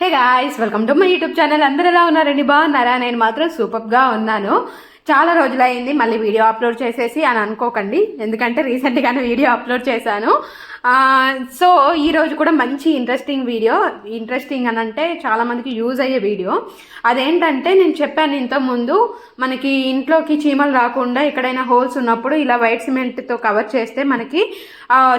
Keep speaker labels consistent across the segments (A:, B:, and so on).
A: Hey guys welcome to my YouTube channel అందరు ఎలా ఉన్నారండి? బాగున్నారా? నేను మాత్రం సూపర్గా ఉన్నాను. చాలా రోజులైంది మళ్ళీ వీడియో అప్లోడ్ చేసేసి అని అనుకోకండి. ఎందుకంటే రీసెంట్గానే వీడియో అప్లోడ్ చేశాను. సో ఈరోజు కూడా మంచి ఇంట్రెస్టింగ్ వీడియో ఇంట్రెస్టింగ్ అని అంటే చాలామందికి యూజ్ అయ్యే వీడియో అదేంటంటే నేను చెప్పాను ఇంతకుముందు మనకి ఇంట్లోకి చీమలు రాకుండా ఎక్కడైనా హోల్స్ ఉన్నప్పుడు ఇలా వైట్ సిమెంట్తో కవర్ చేస్తే మనకి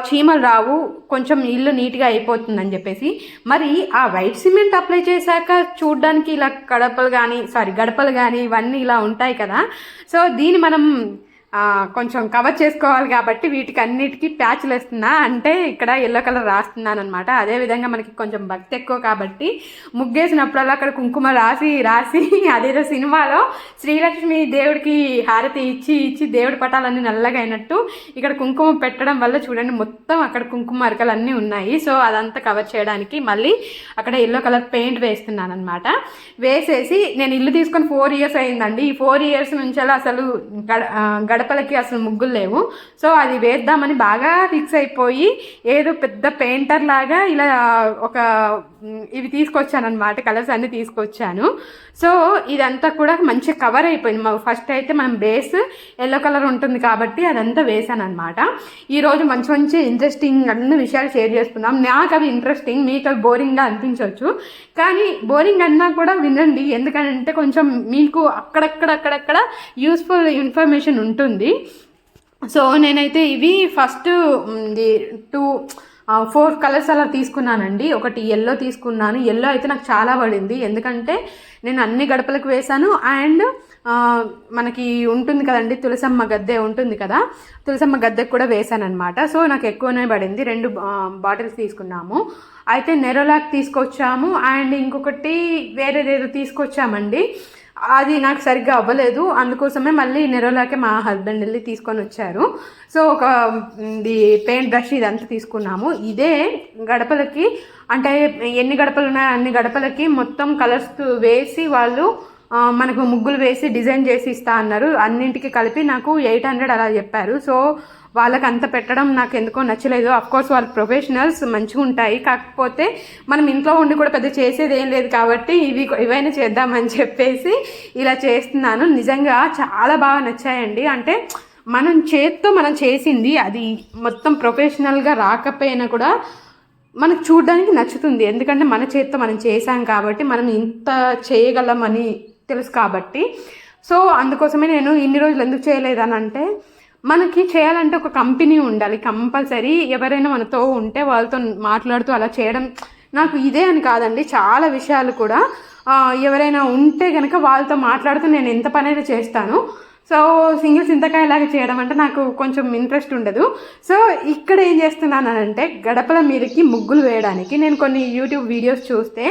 A: చీమలు రావు కొంచెం ఇల్లు నీట్గా అయిపోతుందని చెప్పేసి. మరి ఆ వైట్ సిమెంట్ అప్లై చేశాక చూడడానికి ఇలా గడపలు కానీ సారీ గడపలు కానీ ఇవన్నీ ఇలా ఉంటాయి కదా. సో దీన్ని మనం కొంచెం కవర్ చేసుకోవాలి కాబట్టి వీటికి అన్నిటికీ ప్యాచ్లు వేస్తున్నా. అంటే ఇక్కడ ఎల్లో కలర్ రాస్తున్నాను అనమాట అదేవిధంగా మనకి కొంచెం భక్తి ఎక్కువ కాబట్టి ముగ్గేసినప్పుడల్లా అక్కడ కుంకుమ రాసి రాసి అదేదో సినిమాలో శ్రీలక్ష్మి దేవుడికి హారతి ఇచ్చి ఇచ్చి దేవుడి పటాలన్నీ నల్లగా అయినట్టు ఇక్కడ కుంకుమ పెట్టడం వల్ల చూడండి మొత్తం అక్కడ కుంకుమ అరకలు అన్నీ ఉన్నాయి. సో అదంతా కవర్ చేయడానికి మళ్ళీ అక్కడ ఎల్లో కలర్ పెయింట్ వేస్తున్నాను అనమాట వేసేసి నేను ఇల్లు తీసుకొని ఫోర్ ఇయర్స్ అయిందండి. ఈ ఫోర్ ఇయర్స్ నుంచి అసలు గడ గడపలకి అసలు ముగ్గులు లేవు. సో అది వేద్దామని బాగా ఫిక్స్ అయిపోయి ఏదో పెద్ద పెయింటర్ లాగా ఇలా ఒక ఇవి తీసుకొచ్చాను అనమాట కలర్స్ అన్ని తీసుకొచ్చాను. సో ఇదంతా కూడా మంచి కవర్ అయిపోయింది. ఫస్ట్ అయితే మనం బేస్ ఎల్లో కలర్ ఉంటుంది కాబట్టి అదంతా వేసాను అనమాట ఈరోజు మంచి మంచి ఇంట్రెస్టింగ్ అన్ని విషయాలు షేర్ చేసుకుందాం నాకు అవి ఇంట్రెస్టింగ్ మీకు అవి బోరింగ్గా అనిపించవచ్చు. కానీ బోరింగ్ అన్నా కూడా వినండి. ఎందుకంటే కొంచెం మీకు అక్కడక్కడ అక్కడక్కడ యూస్ఫుల్ ఇన్ఫర్మేషన్ ఉంటుంది. సో నేనైతే ఇవి ఫస్ట్ టూ ఫోర్ కలర్స్ అలా తీసుకున్నానండి. ఒకటి ఎల్లో తీసుకున్నాను. ఎల్లో అయితే నాకు చాలా పడింది. ఎందుకంటే నేను అన్ని గడపలకు వేశాను. అండ్ మనకి ఉంటుంది కదండి తులసమ్మ గద్దె ఉంటుంది కదా తులసమ్మ గద్దెకు కూడా వేశాను అనమాట సో నాకు ఎక్కువనే పడింది. రెండు బాటిల్స్ తీసుకున్నాము. అయితే నెరోలాక్ తీసుకొచ్చాము. అండ్ ఇంకొకటి వేరేదేదో తీసుకొచ్చామండి. అది నాకు సరిగ్గా అవ్వలేదు. అందుకోసమే మళ్ళీ నెరోలాకే మా హస్బెండ్ వెళ్ళి తీసుకొని వచ్చారు. సో ఒక ఇది పెయింట్ బ్రష్ ఇదంతా తీసుకున్నాము. ఇదే గడపలకి అంటే ఎన్ని గడపలు ఉన్నాయో అన్ని గడపలకి మొత్తం కలర్స్ వేసి వాళ్ళు మనకు ముగ్గులు వేసి డిజైన్ చేసి ఇస్తా అన్నారు. అన్నింటికి కలిపి నాకు ఎయిట్ హండ్రెడ్ అలా చెప్పారు. సో వాళ్ళకి అంత పెట్టడం నాకు ఎందుకో నచ్చలేదు కోర్స్ వాళ్ళు ప్రొఫెషనల్స్ మంచిగా ఉంటాయి. కాకపోతే మనం ఇంట్లో ఉండి కూడా పెద్ద చేసేది ఏం లేదు కాబట్టి ఇవి ఇవైనా చేద్దామని చెప్పేసి ఇలా చేస్తున్నాను. నిజంగా చాలా బాగా నచ్చాయండి. అంటే మనం చేత్తో మనం చేసింది అది మొత్తం ప్రొఫెషనల్గా రాకపోయినా కూడా మనకు చూడడానికి నచ్చుతుంది. ఎందుకంటే మన చేత్తో మనం చేసాం కాబట్టి మనం ఇంత చేయగలమని తెలుసు కాబట్టి. సో అందుకోసమే నేను ఇన్ని రోజులు ఎందుకు చేయలేదని అంటే మనకి చేయాలంటే ఒక కంపెనీ ఉండాలి. కంపల్సరీ ఎవరైనా మనతో ఉంటే వాళ్ళతో మాట్లాడుతూ అలా చేయడం నాకు ఇదే అని కాదండి. చాలా విషయాలు కూడా ఎవరైనా ఉంటే కనుక వాళ్ళతో మాట్లాడుతూ నేను ఎంత పనైనా చేస్తాను. సో సింగిల్ సింతకాయలాగా చేయడం అంటే నాకు కొంచెం ఇంట్రెస్ట్ ఉండదు. సో ఇక్కడ ఏం చేస్తున్నానంటే గడపల మీదకి ముగ్గులు వేయడానికి నేను కొన్ని యూట్యూబ్ వీడియోస్ చూస్తే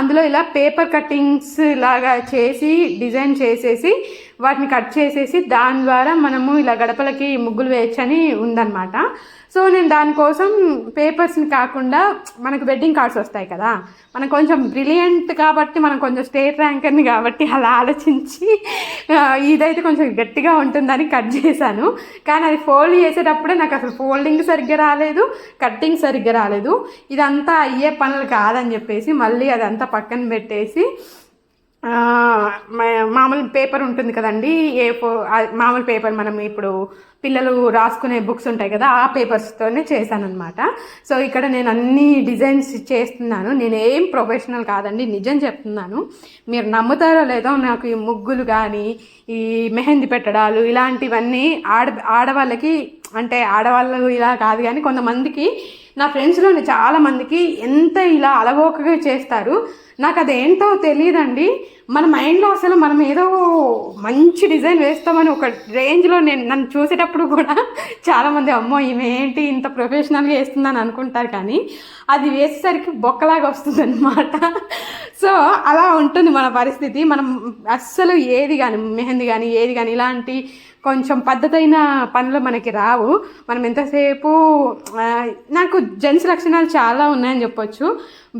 A: అందులో ఇలా పేపర్ కట్టింగ్స్ లాగా చేసి డిజైన్ చేసేసి వాటిని కట్ చేసేసి దాని ద్వారా మనము ఇలా గడపలకి ముగ్గులు వేయచ్చని ఉందన్నమాట. సో నేను దానికోసం పేపర్స్ని కాకుండా మనకు వెడ్డింగ్ కార్డ్స్ వస్తాయి కదా మనం కొంచెం బ్రిలియంట్ కాబట్టి మనం కొంచెం స్టేట్ ర్యాంకర్ని కాబట్టి అలా ఆలోచించి ఇదైతే కొంచెం గట్టిగా ఉంటుందని కట్ చేశాను. కానీ అది ఫోల్డ్ చేసేటప్పుడే నాకు అసలు ఫోల్డింగ్ సరిగ్గా రాలేదు కట్టింగ్ సరిగ్గా రాలేదు. ఇదంతా అయ్యే పనులు కాదని చెప్పేసి మళ్ళీ అదంతా పక్కన పెట్టేసి మామూలు పేపర్ ఉంటుంది కదండి ఏ ఫో మామూలు పేపర్ మనం ఇప్పుడు పిల్లలు రాసుకునే బుక్స్ ఉంటాయి కదా ఆ పేపర్స్తోనే చేశానమాట సో ఇక్కడ నేను అన్ని డిజైన్స్ చేస్తున్నాను. నేను ఏం ప్రొఫెషనల్ కాదండి నిజం చెప్తున్నాను. మీరు నమ్ముతారో లేదో నాకు ఈ ముగ్గులు కానీ ఈ మెహందీ పెట్టడాలు ఇలాంటివన్నీ ఆడ ఆడవాళ్ళకి అంటే ఆడవాళ్ళు ఇలా కాదు కానీ కొంతమందికి నా ఫ్రెండ్స్లోని చాలామందికి ఎంత ఇలా అలవోకగా చేస్తారు నాకు అదేంటో తెలియదండి మన మైండ్లో అసలు మనం ఏదో మంచి డిజైన్ వేస్తామని ఒక రేంజ్లో నేను నన్ను చూసేటప్పుడు కూడా చాలామంది అమ్మో ఏంటి ఇంత ప్రొఫెషనల్గా వేస్తుందని అనుకుంటారు కానీ అది వేసేసరికి బొక్కలాగా వస్తుంది అనమాట సో అలా ఉంటుంది మన పరిస్థితి. మనం అస్సలు ఏది కానీ మెహందీ కానీ ఏది కానీ ఇలాంటి కొంచెం పద్ధతైన పనులు మనకి రావు. మనం ఎంతసేపు నాకు జెంట్స్ లక్షణాలు చాలా ఉన్నాయని చెప్పొచ్చు.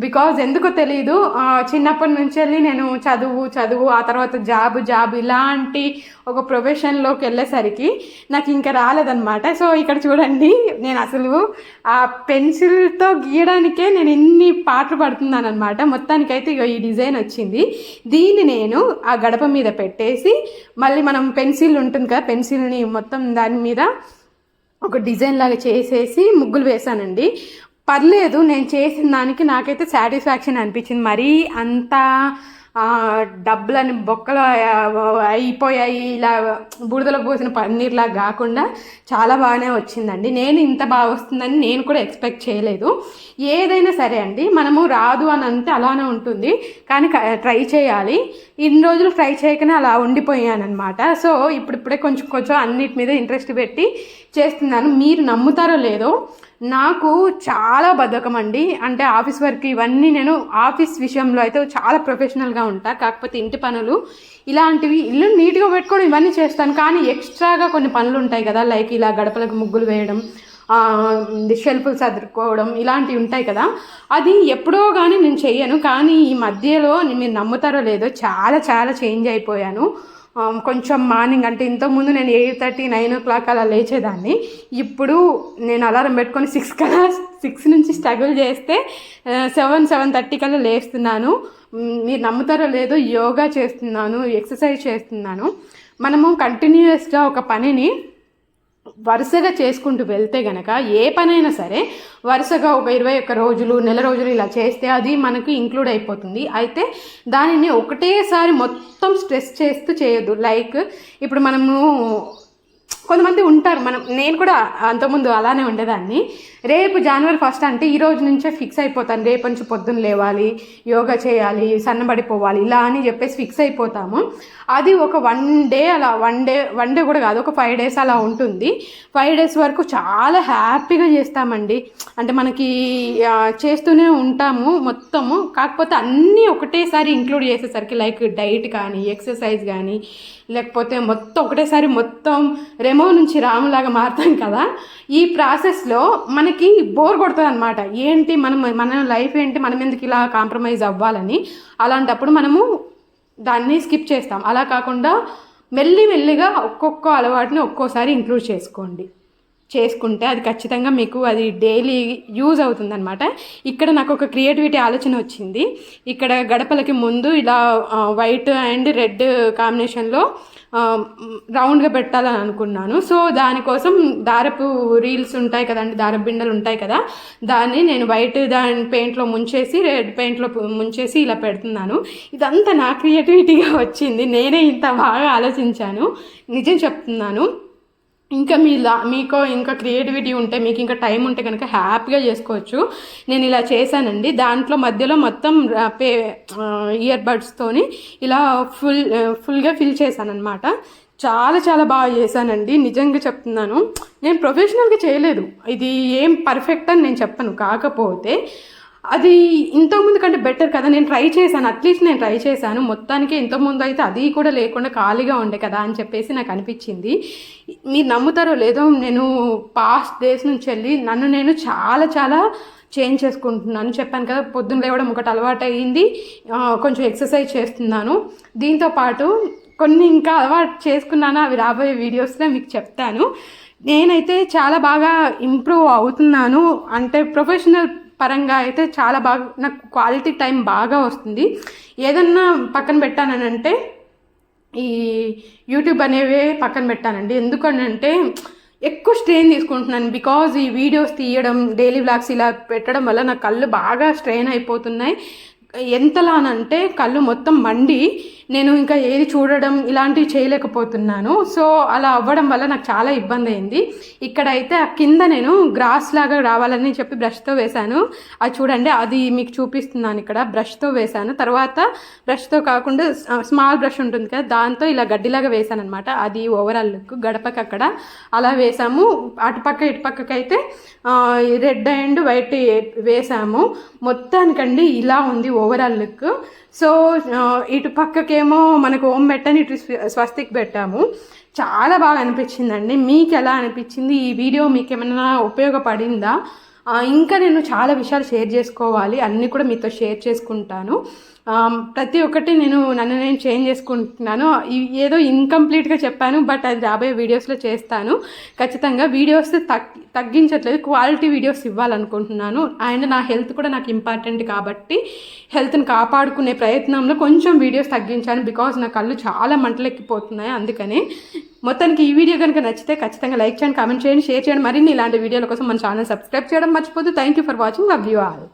A: బికాజ్ ఎందుకో తెలియదు చిన్నప్పటి నుంచి వెళ్ళి నేను చదువు చదువు ఆ తర్వాత జాబ్ జాబ్ ఇలాంటి ఒక ప్రొఫెషన్లోకి వెళ్ళేసరికి నాకు ఇంకా రాలేదన్నమాట. సో ఇక్కడ చూడండి నేను అసలు ఆ పెన్సిల్తో గీయడానికే నేను ఇన్ని పాటలు పడుతున్నాను అనమాట మొత్తానికైతే ఇగో ఈ డిజైన్ వచ్చింది. దీన్ని నేను ఆ గడప మీద పెట్టేసి మళ్ళీ మనం పెన్సిల్ ఉంటుంది కదా పెన్సిల్ని మొత్తం దాని మీద ఒక డిజైన్ లాగా చేసేసి ముగ్గులు వేశానండి. పర్లేదు నేను చేసిన దానికి నాకైతే సాటిస్ఫాక్షన్ అనిపించింది. మరీ అంత డబ్బులని బొక్కలు అయిపోయాయి ఇలా బురదలో పోసిన పన్నీర్లా కాకుండా చాలా బాగానే వచ్చిందండి. నేను ఇంత బాగా వస్తుందని నేను కూడా ఎక్స్పెక్ట్ చేయలేదు. ఏదైనా సరే అండి మనము రాదు అని అంటే అలానే ఉంటుంది కానీ ట్రై చేయాలి. ఇన్ని రోజులు ట్రై చేయకనే అలా ఉండిపోయాను అనమాట సో ఇప్పుడిప్పుడే కొంచెం కొంచెం అన్నిటి మీద ఇంట్రెస్ట్ పెట్టి చేస్తున్నాను. మీరు నమ్ముతారో లేదో నాకు చాలా బద్ధకం అండి. అంటే ఆఫీస్ వర్క్ ఇవన్నీ నేను ఆఫీస్ విషయంలో అయితే చాలా ప్రొఫెషనల్గా ఉంటా. కాకపోతే ఇంటి పనులు ఇలాంటివి ఇల్లు నీట్గా పెట్టుకోవడం ఇవన్నీ చేస్తాను. కానీ ఎక్స్ట్రాగా కొన్ని పనులు ఉంటాయి కదా లైక్ ఇలా గడపలకు ముగ్గులు వేయడం షెల్ఫ్లు సర్దుకోవడం ఇలాంటివి ఉంటాయి కదా. అది ఎప్పుడో కానీ నేను చెయ్యను. కానీ ఈ మధ్యలో మీరు నమ్ముతారో లేదో చాలా చాలా చేంజ్ అయిపోయాను. కొంచెం మార్నింగ్ అంటే ఇంతకుముందు నేను eight thirty nine o'clock అలా లేచేదాన్ని. ఇప్పుడు నేను అలారం పెట్టుకొని సిక్స్ కల్లా సిక్స్ నుంచి స్ట్రగుల్ చేస్తే సెవెన్ సెవెన్ థర్టీ కల్లా లేస్తున్నాను. మీరు నమ్ముతారో లేదో యోగా చేస్తున్నాను ఎక్సర్సైజ్ చేస్తున్నాను. మనము కంటిన్యూస్గా ఒక పనిని వరుసగా చేసుకుంటూ వెళ్తే గనక ఏ పనైనా సరే వరుసగా ఒక ఇరవై ఒక్క రోజులు నెల రోజులు ఇలా చేస్తే అది మనకు ఇంక్లూడ్ అయిపోతుంది. అయితే దానిని ఒకటేసారి మొత్తం స్ట్రెస్ చేస్తూ చేయొద్దు. లైక్ ఇప్పుడు మనము కొంతమంది ఉంటారు. మనం నేను కూడా అంతకుముందు అలానే ఉండేదాన్ని. రేపు జనవరి ఫస్ట్ అంటే ఈ రోజు నుంచే ఫిక్స్ అయిపోతాను. రేపు నుంచి పొద్దున్న లేవాలి యోగా చేయాలి సన్నబడిపోవాలి ఇలా అని చెప్పేసి ఫిక్స్ అయిపోతాము. అది ఒక వన్ డే అలా వన్ డే వన్ డే కూడా కాదు ఒక ఫైవ్ డేస్ అలా ఉంటుంది. ఫైవ్ డేస్ వరకు చాలా హ్యాపీగా చేస్తామండి. అంటే మనకి చేస్తూనే ఉంటాము మొత్తము. కాకపోతే అన్నీ ఒకటేసారి ఇంక్లూడ్ చేసేసరికి లైక్ డైట్ కానీ ఎక్సర్సైజ్ కానీ లేకపోతే మొత్తం ఒకటేసారి మొత్తం రెమో నుంచి రాములాగా మారుతాం కదా ఈ ప్రాసెస్లో మనకి బోర్ కొడుతుంది అనమాట ఏంటి మనం మన లైఫ్ ఏంటి మనం ఎందుకు ఇలా కాంప్రమైజ్ అవ్వాలని? అలాంటప్పుడు మనము దాన్ని స్కిప్ చేస్తాం. అలా కాకుండా మెల్లి మెల్లిగా ఒక్కొక్క అలవాటుని ఒక్కోసారి ఇంక్లూడ్ చేసుకోండి. చేసుకుంటే అది ఖచ్చితంగా మీకు అది డైలీ యూజ్ అవుతుందనమాట ఇక్కడ నాకు ఒక క్రియేటివిటీ ఆలోచన వచ్చింది. ఇక్కడ గడపలకి ముందు ఇలా వైట్ అండ్ రెడ్ కాంబినేషన్లో రౌండ్గా పెట్టాలని అనుకున్నాను. సో దానికోసం దారపు రీల్స్ ఉంటాయి కదండి దారపు బిండలు ఉంటాయి కదా దాన్ని నేను వైట్ దాని పెయింట్లో ముంచేసి రెడ్ పెయింట్లో ముంచేసి ఇలా పెడుతున్నాను. ఇదంతా నా క్రియేటివిటీగా వచ్చింది. నేనే ఇంత బాగా ఆలోచించాను. నిజం చెప్తున్నాను. ఇంకా మీ లా మీకు ఇంకా క్రియేటివిటీ ఉంటే మీకు ఇంకా టైం ఉంటే కనుక హ్యాపీగా చేసుకోవచ్చు. నేను ఇలా చేశానండి. దాంట్లో మధ్యలో మొత్తం పే ఇయర్ బడ్స్తోని ఇలా ఫుల్ ఫుల్గా ఫిల్ చేశానమాట చాలా చాలా బాగా చేశానండి. నిజంగా చెప్తున్నాను. నేను ప్రొఫెషనల్గా చేయలేదు. ఇది ఏం పర్ఫెక్ట్ అని నేను చెప్పను. కాకపోతే అది ఇంతకుముందు కంటే బెటర్ కదా. నేను ట్రై చేశాను. అట్లీస్ట్ నేను ట్రై చేశాను. మొత్తానికి ఇంతకుముందు అయితే అది కూడా లేకుండా ఖాళీగా ఉండే కదా అని చెప్పేసి నాకు అనిపించింది. మీరు నమ్ముతారో లేదో నేను పాస్ట్ డేస్ నుంచి వెళ్ళి నన్ను నేను చాలా చాలా చేంజ్ చేసుకుంటున్నాను. చెప్పాను కదా పొద్దున్న లేవడం ఒకటి అలవాటు అయ్యింది కొంచెం ఎక్సర్సైజ్ చేస్తున్నాను. దీంతో పాటు కొన్ని ఇంకా అలవాటు చేసుకున్నాను అవి రాబోయే వీడియోస్లో మీకు చెప్తాను. నేనైతే చాలా బాగా ఇంప్రూవ్ అవుతున్నాను. అంటే ప్రొఫెషనల్ పరంగా అయితే చాలా బాగా నాకు క్వాలిటీ టైం బాగా వస్తుంది. ఏదన్నా పక్కన పెట్టానంటే ఈ యూట్యూబ్ అనేవే పక్కన పెట్టానండి. ఎందుకనంటే ఎక్కువ స్ట్రెయిన్ తీసుకుంటున్నాను. బికాజ్ ఈ వీడియోస్ తీయడం డైలీ వ్లాగ్స్ ఇలా పెట్టడం వల్ల నా కళ్ళు బాగా స్ట్రెయిన్ అయిపోతున్నాయి. ఎంతలానంటే కళ్ళు మొత్తం మండి నేను ఇంకా ఏది చూడడం ఇలాంటివి చేయలేకపోతున్నాను. సో అలా అవ్వడం వల్ల నాకు చాలా ఇబ్బంది అయింది ఇక్కడైతే ఆ కింద నేను గ్రాస్ లాగా రావాలని చెప్పి బ్రష్తో వేశాను. అది చూడండి అది మీకు చూపిస్తున్నాను ఇక్కడ. బ్రష్తో వేశాను. తర్వాత బ్రష్తో కాకుండా స్మాల్ బ్రష్ ఉంటుంది కదా దాంతో ఇలా గడ్డిలాగా వేశాను అనమాట అది ఓవరాల్ లుక్ గడపకి అక్కడ. అలా వేసాము అటుపక్క ఇటుపక్కకైతే రెడ్ అండ్ వైట్ వేసాము మొత్తానికండి ఇలా ఉంది ఓవరాల్ లుక్ సో ఇటు పక్కకేమో మనకు ఓం పెట్టని ఇటు స్వస్తిక్ పెట్టాము. చాలా బాగా అనిపించిందండి. మీకు ఎలా అనిపించింది? ఈ వీడియో మీకు ఏమైనా ఉపయోగపడిందా ఇంకా నేను చాలా విషయాలు షేర్ చేసుకోవాలి. అన్నీ కూడా మీతో షేర్ చేసుకుంటాను. ప్రతి ఒక్కటి నేను నన్ను నేను చేంజ్ చేసుకుంటున్నాను. ఏదో ఇన్కంప్లీట్గా చెప్పాను బట్ అది రాబోయే వీడియోస్లో చేస్తాను. ఖచ్చితంగా వీడియోస్ తగ్ తగ్గించట్లేదు క్వాలిటీ వీడియోస్ ఇవ్వాలనుకుంటున్నాను. అండ్ నా హెల్త్ కూడా నాకు ఇంపార్టెంట్ కాబట్టి హెల్త్ని కాపాడుకునే ప్రయత్నంలో కొంచెం వీడియోస్ తగ్గించాను బికాజ్ నా కళ్ళు చాలా మంటలు ఎక్కిపోతున్నాయి అందుకనే. మొత్తానికి ఈ వీడియో కనుక నచ్చితే ఖచ్చితంగా లైక్ చేయండి కామెంట్ చేయండి షేర్ చేయండి. మరిన్ని ఇలాంటి వీడియోల కోసం మన ఛానల్ సబ్స్క్రైబ్ చేయడం మర్చిపోదు thank you for watching love you all